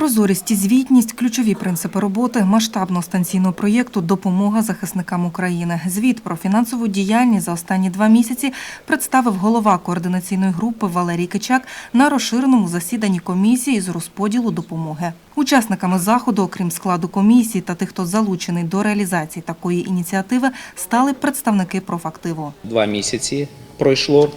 Прозорість і звітність ключові принципи роботи масштабного станційного проєкту Допомога захисникам України. Звіт про фінансову діяльність за останні два місяці представив голова координаційної групи Валерій Кичак на розширеному засіданні комісії з розподілу допомоги. Учасниками заходу, окрім складу комісії та тих, хто залучений до реалізації такої ініціативи, стали представники профактиву. Два місяці пройшло.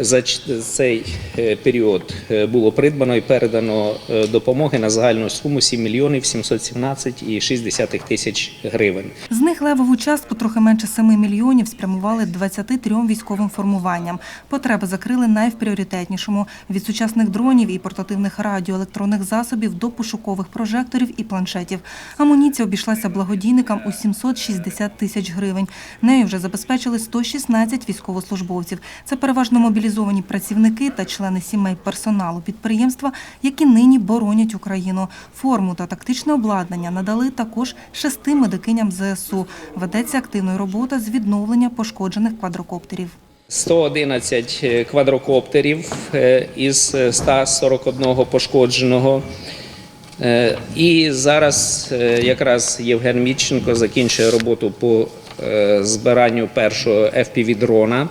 За цей е, період е, було придбано і передано е, допомоги на загальну суму 7 мільйонів 717,6 тисяч гривень. З них левову частку трохи менше 7 мільйонів спрямували 23 військовим формуванням. Потреби закрили найвпріоритетнішому – від сучасних дронів і портативних радіоелектронних засобів до пошукових прожекторів і планшетів. Амуніція обійшлася благодійникам у 760 тисяч гривень. Нею вже забезпечили 116 військовослужбовців. Це переважно мобілізовані працівники та члени сімей персоналу підприємства, які нині боронять Україну. Форму та тактичне обладнання надали також шести медикиням ЗСУ. Ведеться активна робота з відновлення пошкоджених квадрокоптерів. 111 квадрокоптерів е, із 141 пошкодженого. Е, І зараз е, якраз Євген Мітченко закінчує роботу по е, збиранню першого FPV-дрона, Е,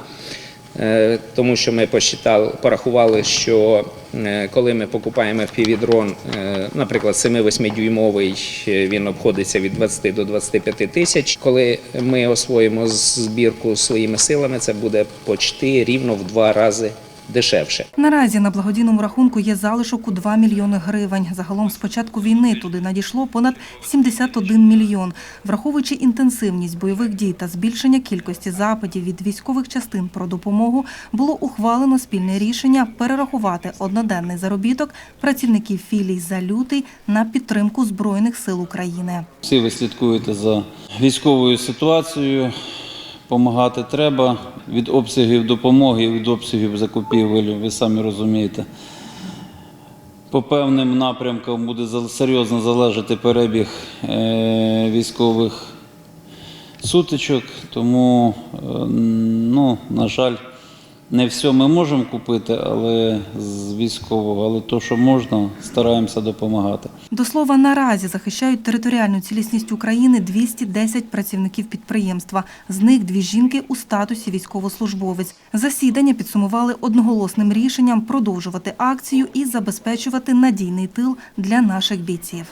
тому що ми посчитали, порахували, що е, коли ми покупаємо FPV-дрон, е, наприклад, 7-8 дюймовий, е, він обходиться від 20 до 25 тисяч. Коли ми освоїмо збірку своїми силами, це буде почти рівно в два рази дешевше. Наразі на благодійному рахунку є залишок у 2 мільйони гривень. Загалом з початку війни туди надійшло понад 71 мільйон. Враховуючи інтенсивність бойових дій та збільшення кількості запитів від військових частин про допомогу, було ухвалено спільне рішення перерахувати одноденний заробіток працівників філій за лютий на підтримку Збройних сил України. Всі ви слідкуєте за військовою ситуацією. Помагати треба від обсягів допомоги, від обсягів закупівель, ви самі розумієте. По певним напрямкам буде серйозно залежати перебіг е, військових сутичок, тому, е, ну, на жаль, не все ми можемо купити, але з військового, але то, що можна, стараємося допомагати. До слова, наразі захищають територіальну цілісність України 210 працівників підприємства. З них дві жінки у статусі військовослужбовець. Засідання підсумували одноголосним рішенням продовжувати акцію і забезпечувати надійний тил для наших бійців.